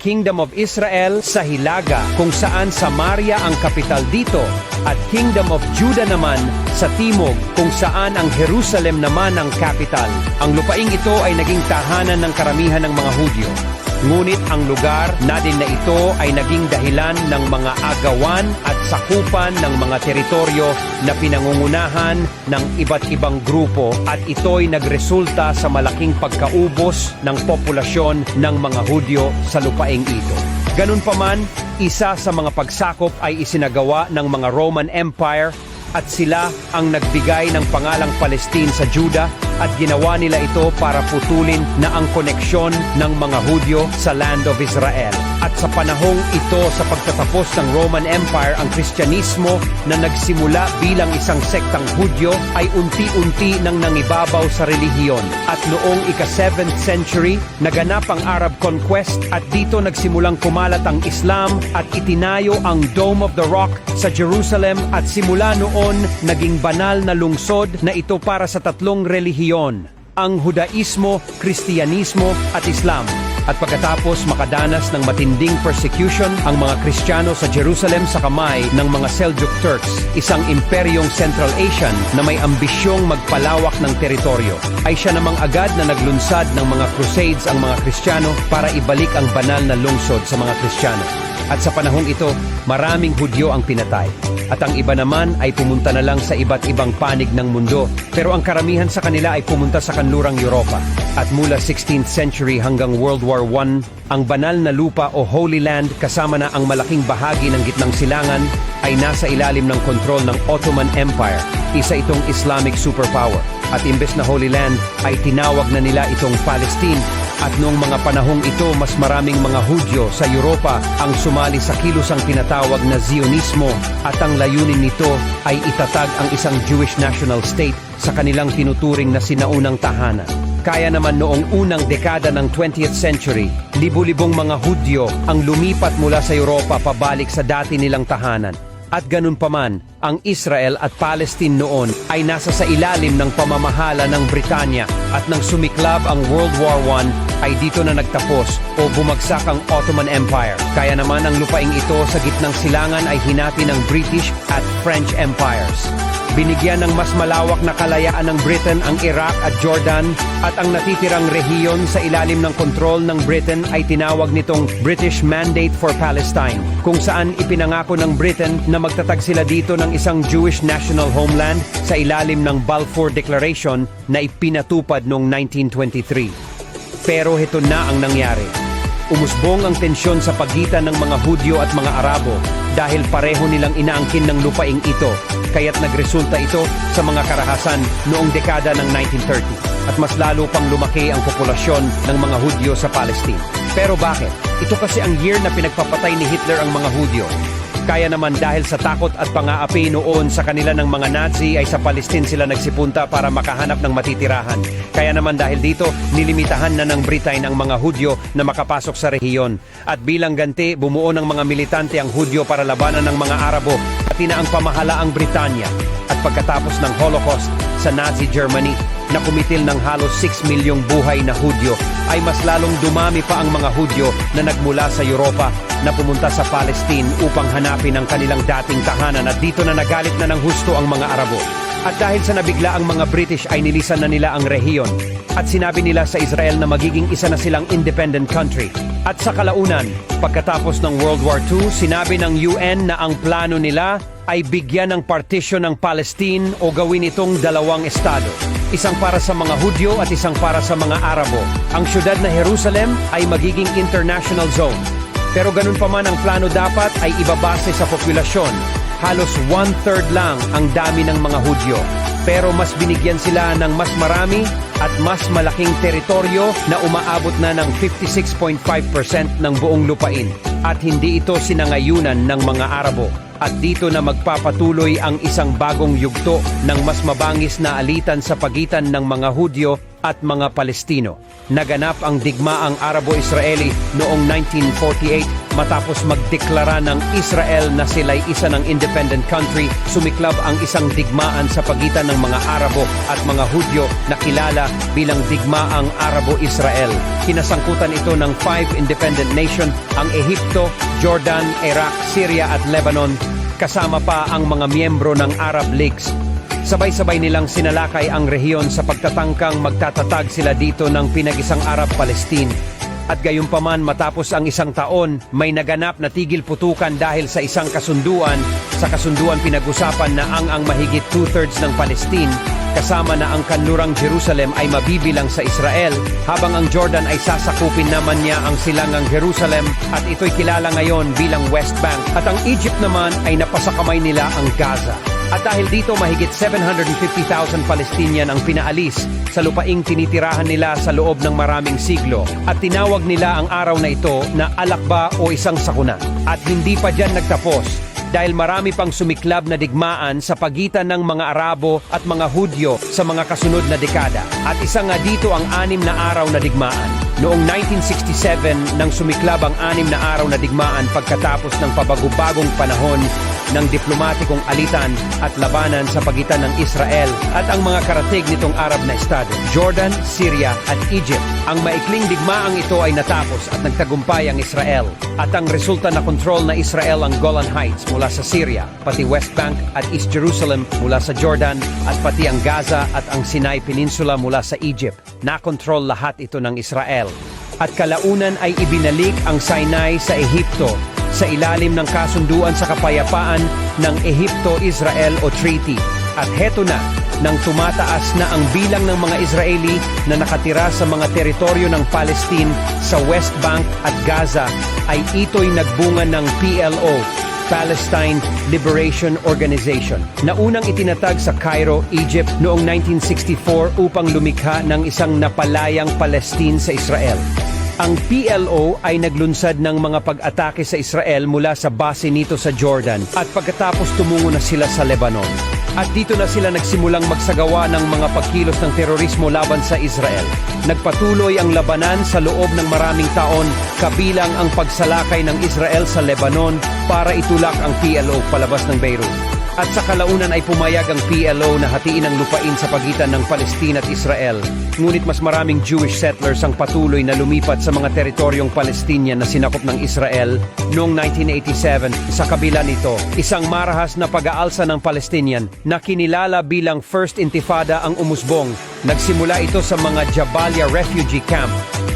Kingdom of Israel sa Hilaga kung saan Samaria ang kapital dito at Kingdom of Judah naman sa timog kung saan ang Jerusalem naman ang capital. Ang lupaing ito ay naging tahanan ng karamihan ng mga Hudyo. Ngunit ang lugar na din na ito ay naging dahilan ng mga agawan at sakupan ng mga teritoryo na pinangungunahan ng iba't ibang grupo at ito'y nagresulta sa malaking pagkaubos ng populasyon ng mga Hudyo sa lupaing ito. Ganun pa man, isa sa mga pagsakop ay isinagawa ng mga Roman Empire at sila ang nagbigay ng pangalang Palestine sa Juda at ginawa nila ito para putulin na ang koneksyon ng mga Hudyo sa land of Israel. At sa panahong ito sa pagtatapos ng Roman Empire, ang Kristyanismo na nagsimula bilang isang sektang Hudyo ay unti-unti nang nangibabaw sa relihiyon. At noong ika-7th century, naganap ang Arab Conquest at dito nagsimulang kumalat ang Islam at itinayo ang Dome of the Rock sa Jerusalem at simula noon naging banal na lungsod na ito para sa tatlong relihiyon, ang Hudaismo, Kristiyanismo at Islam. At pagkatapos makadanas ng matinding persecution ang mga Kristiyano sa Jerusalem sa kamay ng mga Seljuk Turks, isang imperyong Central Asian na may ambisyong magpalawak ng teritoryo, ay siya namang agad na naglunsad ng mga crusades ang mga Kristiyano para ibalik ang banal na lungsod sa mga Kristiyano. At sa panahong ito, maraming Hudyo ang pinatay. At ang iba naman ay pumunta na lang sa iba't ibang panig ng mundo. Pero ang karamihan sa kanila ay pumunta sa kanlurang Europa. At mula 16th century hanggang World War I, ang banal na lupa o Holy Land kasama na ang malaking bahagi ng gitnang silangan ay nasa ilalim ng kontrol ng Ottoman Empire, isa itong Islamic superpower. At imbes na Holy Land ay tinawag na nila itong Palestine at noong mga panahong ito, mas maraming mga Hudyo sa Europa ang sumali sa kilusang tinatawag na Zionismo at ang layunin nito ay itatag ang isang Jewish national state sa kanilang tinuturing na sinaunang tahanan. Kaya naman noong unang dekada ng 20th century, libu-libong mga Hudyo ang lumipat mula sa Europa pabalik sa dati nilang tahanan. At ganun pa man, ang Israel at Palestine noon ay nasa sa ilalim ng pamamahala ng Britanya at nang sumiklab ang World War I ay dito na nagtapos o bumagsak ang Ottoman Empire. Kaya naman ang lupaing ito sa gitnang silangan ay hinati ng British at French Empires. Binigyan ng mas malawak na kalayaan ng Britain ang Iraq at Jordan at ang natitirang rehiyon sa ilalim ng kontrol ng Britain ay tinawag nitong British Mandate for Palestine kung saan ipinangako ng Britain na magtatag sila dito ng isang Jewish national homeland sa ilalim ng Balfour Declaration na ipinatupad noong 1923. Pero heto na ang nangyari. Umusbong ang tensyon sa pagitan ng mga Hudyo at mga Arabo dahil pareho nilang inaangkin ng lupaing ito, kaya't nagresulta ito sa mga karahasan noong dekada ng 1930 at mas lalo pang lumaki ang populasyon ng mga Hudyo sa Palestine. Pero bakit? Ito kasi ang year na pinagpapatay ni Hitler ang mga Hudyo. Kaya naman dahil sa takot at pangaapi noon sa kanila ng mga Nazi ay sa Palestine sila nagsipunta para makahanap ng matitirahan. Kaya naman dahil dito, nilimitahan na ng Britain ang mga Hudyo na makapasok sa rehiyon. At bilang ganti, bumuo ng mga militante ang Hudyo para labanan ng mga Arabo, pati na ang pamahalaang Britanya. At pagkatapos ng Holocaust sa Nazi Germany, na kumitil ng halos 6 milyong buhay na Hudyo, ay mas lalong dumami pa ang mga Hudyo na nagmula sa Europa na pumunta sa Palestine upang hanapin ang kanilang dating tahanan at dito na nagalit na ng husto ang mga Arabo. At dahil sa nabigla ang mga British ay nilisan na nila ang rehiyon at sinabi nila sa Israel na magiging isa na silang independent country. At sa kalaunan, pagkatapos ng World War II, sinabi ng UN na ang plano nila ay bigyan ng partition ng Palestine o gawin itong dalawang estado. Isang para sa mga Hudyo at isang para sa mga Arabo. Ang syudad na Jerusalem ay magiging international zone. Pero ganun pa man ang plano dapat ay ibabase sa populasyon. Halos one-third lang ang dami ng mga Hudyo. Pero mas binigyan sila ng mas marami at mas malaking teritoryo na umaabot na ng 56.5% ng buong lupain. At hindi ito sinangayunan ng mga Arabo. At dito na magpapatuloy ang isang bagong yugto ng mas mabangis na alitan sa pagitan ng mga Hudyo at mga Palestino. Naganap ang digmaang Arabo-Israeli noong 1948 Matapos magdeklara ng Israel na sila'y isa ng independent country, sumiklab ang isang digmaan sa pagitan ng mga Arabo at mga Hudyo na kilala bilang Digmaang Arabo-Israel. Kinasangkutan ito ng five independent nation, ang Ehipto, Jordan, Iraq, Syria at Lebanon, kasama pa ang mga miyembro ng Arab Leagues. Sabay-sabay nilang sinalakay ang rehiyon sa pagtatangkang magtatatag sila dito ng pinag-isang Arab-Palestine. At gayunpaman matapos ang isang taon, may naganap na tigil putukan dahil sa isang kasunduan. Sa kasunduan pinag-usapan na ang ang mahigit two-thirds ng Palestine, kasama na ang kanlurang Jerusalem ay mabibilang sa Israel, habang ang Jordan ay sasakupin naman niya ang silangang Jerusalem at ito'y kilala ngayon bilang West Bank. At ang Egypt naman ay napasakamay nila ang Gaza. At dahil dito mahigit 750,000 Palestinian ang pinaalis sa lupaing tinitirahan nila sa loob ng maraming siglo at tinawag nila ang araw na ito na alakba o isang sakuna. At hindi pa dyan nagtapos dahil marami pang sumiklab na digmaan sa pagitan ng mga Arabo at mga Hudyo sa mga kasunod na dekada. At isa nga dito ang anim na araw na digmaan. Noong 1967 nang sumiklab ang anim na araw na digmaan pagkatapos ng pabagubagong panahon ng diplomatikong alitan at labanan sa pagitan ng Israel at ang mga karatig nitong Arab na estado, Jordan, Syria at Egypt. Ang maikling digmaang ito ay natapos at nagtagumpay ang Israel at ang resulta na kontrol na Israel ang Golan Heights mula sa Syria, pati West Bank at East Jerusalem mula sa Jordan at pati ang Gaza at ang Sinai Peninsula mula sa Egypt. Nakontrol lahat ito ng Israel. At kalaunan ay ibinalik ang Sinai sa Ehipto sa ilalim ng kasunduan sa kapayapaan ng Ehipto-Israel o Treaty. At heto na, nang tumataas na ang bilang ng mga Israeli na nakatira sa mga teritoryo ng Palestine sa West Bank at Gaza, ay ito'y nagbunga ng PLO, Palestine Liberation Organization, na unang itinatag sa Cairo, Egypt noong 1964 upang lumikha ng isang napalayang Palestine sa Israel. Ang PLO ay naglunsad ng mga pag-atake sa Israel mula sa base nito sa Jordan at pagkatapos tumungo na sila sa Lebanon. At dito na sila nagsimulang magsagawa ng mga pagkilos ng terorismo laban sa Israel. Nagpatuloy ang labanan sa loob ng maraming taon kabilang ang pagsalakay ng Israel sa Lebanon para itulak ang PLO palabas ng Beirut. At sa kalaunan ay pumayag ang PLO na hatiin ang lupain sa pagitan ng Palestina at Israel. Ngunit mas maraming Jewish settlers ang patuloy na lumipat sa mga teritoryong Palestinian na sinakop ng Israel noong 1987. Sa kabila nito, isang marahas na pag-aalsa ng Palestinian na kinilala bilang First Intifada ang umusbong. Nagsimula ito sa mga Jabalia refugee camp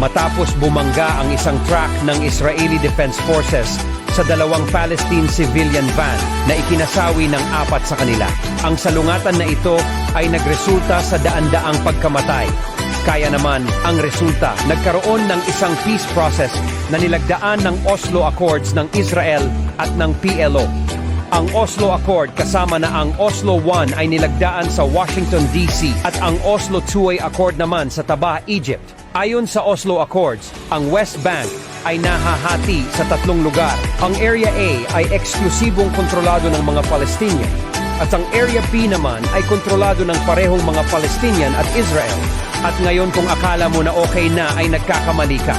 matapos bumangga ang isang truck ng Israeli Defense Forces sa dalawang Palestine civilian van na ikinasawi ng apat sa kanila. Ang salungatan na ito ay nagresulta sa daan-daang pagkamatay. Kaya naman, ang resulta, nagkaroon ng isang peace process na nilagdaan ng Oslo Accords ng Israel at ng PLO. Ang Oslo Accord kasama na ang Oslo I ay nilagdaan sa Washington DC at ang Oslo II Accord naman sa Taba, Egypt. Ayon sa Oslo Accords, ang West Bank ay nahahati sa tatlong lugar. Ang Area A ay eksklusibong kontrolado ng mga Palestinian at ang Area B naman ay kontrolado ng parehong mga Palestinian at Israel. At ngayon kung akala mo na okay na ay nagkakamali ka.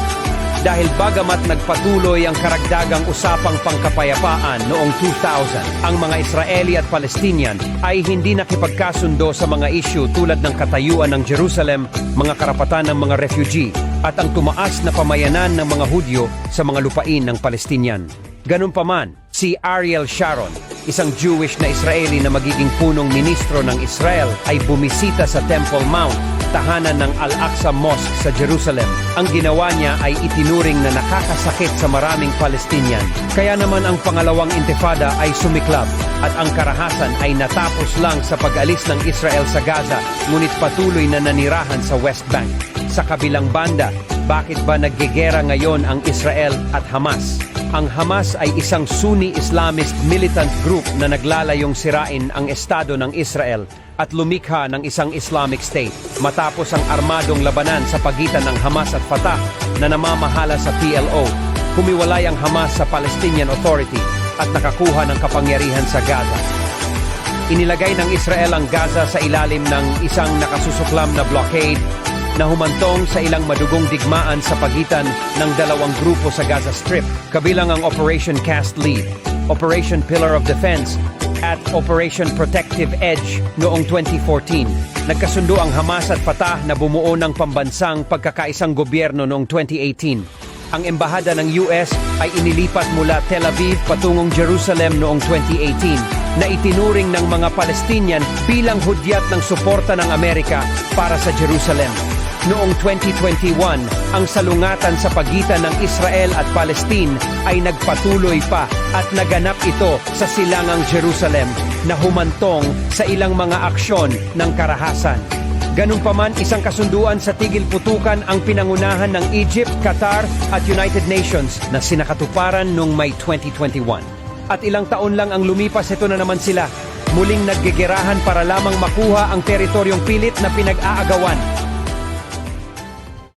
Dahil bagamat nagpatuloy ang karagdagang usapang pangkapayapaan noong 2000, ang mga Israeli at Palestinian ay hindi nakipagkasundo sa mga isyu tulad ng katayuan ng Jerusalem, mga karapatan ng mga refugee, at ang tumaas na pamayanan ng mga Hudyo sa mga lupain ng Palestinian. Ganun pa man, si Ariel Sharon, isang Jewish na Israeli na magiging punong ministro ng Israel ay bumisita sa Temple Mount, tahanan ng Al-Aqsa Mosque sa Jerusalem. Ang ginawa niya ay itinuring na nakakasakit sa maraming Palestinian. Kaya naman ang pangalawang intifada ay sumiklab at ang karahasan ay natapos lang sa pag-alis ng Israel sa Gaza ngunit patuloy na nanirahan sa West Bank. Sa kabilang banda, bakit ba naggegera ngayon ang Israel at Hamas? Ang Hamas ay isang Sunni Islamist militant group na naglalayong sirain ang estado ng Israel at lumikha ng isang Islamic State matapos ang armadong labanan sa pagitan ng Hamas at Fatah na namamahala sa PLO. Humiwalay ang Hamas sa Palestinian Authority at nakakuha ng kapangyarihan sa Gaza. Inilagay ng Israel ang Gaza sa ilalim ng isang nakasusuklam na blockade na humantong sa ilang madugong digmaan sa pagitan ng dalawang grupo sa Gaza Strip, kabilang ang Operation Cast Lead, Operation Pillar of Defense, at Operation Protective Edge noong 2014. Nagkasundo ang Hamas at Fatah na bumuo ng pambansang pagkakaisang gobyerno noong 2018. Ang embahada ng US ay inilipat mula Tel Aviv patungong Jerusalem noong 2018 na itinuring ng mga Palestinian bilang hudyat ng suporta ng Amerika para sa Jerusalem. Noong 2021, ang salungatan sa pagitan ng Israel at Palestine ay nagpatuloy pa at naganap ito sa silangang Jerusalem na humantong sa ilang mga aksyon ng karahasan. Ganun pa man, isang kasunduan sa tigil putukan ang pinangunahan ng Egypt, Qatar at United Nations na sinakatuparan noong May 2021. At ilang taon lang ang lumipas, ito na naman sila. Muling naggegerahan para lamang makuha ang teritoryong pilit na pinag-aagawan